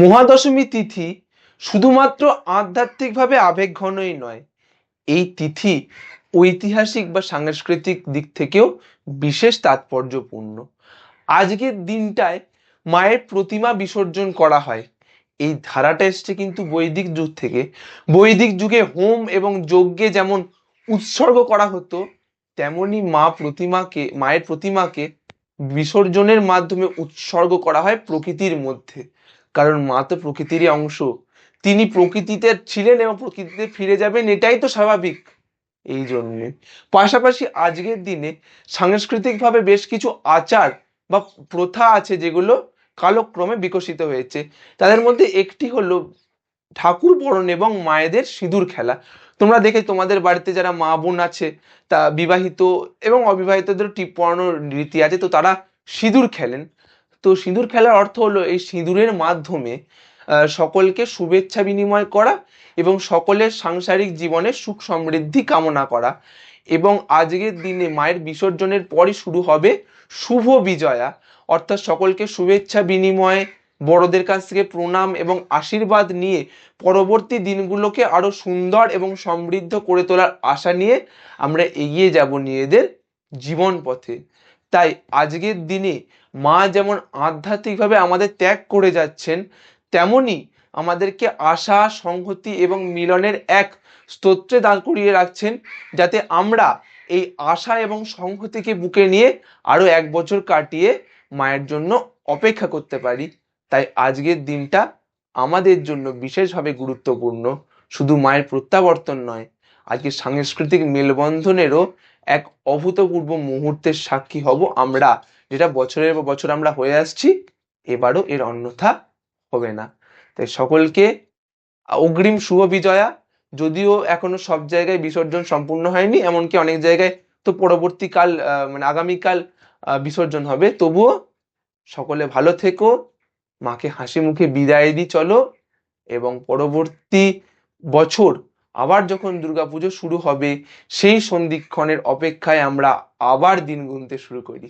মহাদশমী তিথি শুধুমাত্র আধ্যাত্মিকভাবে আবেগঘনই নয়, এই তিথি ঐতিহাসিক বা সাংস্কৃতিক দিক থেকেও বিশেষ তাৎপর্যপূর্ণ। আজকের দিনটায় মায়ের প্রতিমা বিসর্জন করা হয়। এই ধারাটা এসছে কিন্তু বৈদিক যুগ থেকে। বৈদিক যুগে হোম এবং যজ্ঞে যেমন উৎসর্গ করা হতো, তেমনি মা প্রতিমাকে, মায়ের প্রতিমাকে বিসর্জনের মাধ্যমে উৎসর্গ করা হয় প্রকৃতির মধ্যে। কারণ মা তো প্রকৃতিরই অংশ। তিনি প্রকৃতিতে ছিলেন এবং প্রকৃতিতে ফিরে যাবেন, এটাই তো স্বাভাবিক এই জন্যে। পাশাপাশি আজকের দিনে সাংস্কৃতিকভাবে বেশ কিছু আচার বা প্রথা আছে যেগুলো কালক্রমে বিকশিত হয়েছে। তাদের মধ্যে একটি হলো ঠাকুর বরণ এবং মায়েদের সিঁদুর খেলা। তোমরা দেখে তোমাদের বাড়িতে যারা মা বোন আছে, তা বিবাহিত এবং অবিবাহিতদের টিপ পরানোর রীতি আছে, তো তারা সিঁদুর খেলেন। তো সিঁদুর খেলার অর্থ হলো এই সিঁদুরের মাধ্যমে সকলকে শুভেচ্ছা বিনিময় করা এবং সকলের সাংসারিক জীবনে সুখ সমৃদ্ধি কামনা করা। এবং আজকের দিনে মায়ের বিসর্জনের পরই শুরু হবে শুভ বিজয়া। অর্থাৎ সকলকে শুভেচ্ছা বিনিময়, বড়দের কাছ থেকে প্রণাম এবং আশীর্বাদ নিয়ে পরবর্তী দিনগুলোকে আরও সুন্দর এবং সমৃদ্ধ করে তোলার আশা নিয়ে আমরা এগিয়ে যাব নিজেদের জীবন পথে। তাই আজকের দিনে মা যেমন আধ্যাত্মিকভাবে আমাদের ত্যাগ করে যাচ্ছেন, তেমনি আমাদেরকে আশা, সংহতি এবং মিলনের এক স্তোত্রে দাঁড় করিয়ে রাখছেন যাতে আমরা এই আশা এবং সংহতিকে বুকে নিয়ে আরও এক বছর কাটিয়ে মায়ের জন্য অপেক্ষা করতে পারি। তাই আজকের দিনটা আমাদের জন্য বিশেষভাবে গুরুত্বপূর্ণ। শুধু মায়ের প্রত্যাবর্তন নয় আজকে সাংস্কৃতিক মেলবন্ধনেরও এক অভূতপূর্ব মুহূর্তের সাক্ষী হব আমরা। যেটা বছরের পর বছর আমরা হয়ে আসছি, এবারও এর অন্যথা হবে না। তাই সকলকে অগ্রিম শুভ বিজয়া। যদিও এখনও সব জায়গায় বিসর্জন সম্পূর্ণ হয়নি, এমনকি অনেক জায়গায় তো পরবর্তীকাল মানে আগামীকাল বিসর্জন হবে। তবুও সকলে ভালো থেকো। মাকে হাসি মুখে বিদায় দিই চলো। এবং পরবর্তী বছর আবার যখন দুর্গাপুজো শুরু হবে সেই সন্ধিক্ষণের অপেক্ষায় আমরা আবার দিন গুনতে শুরু করি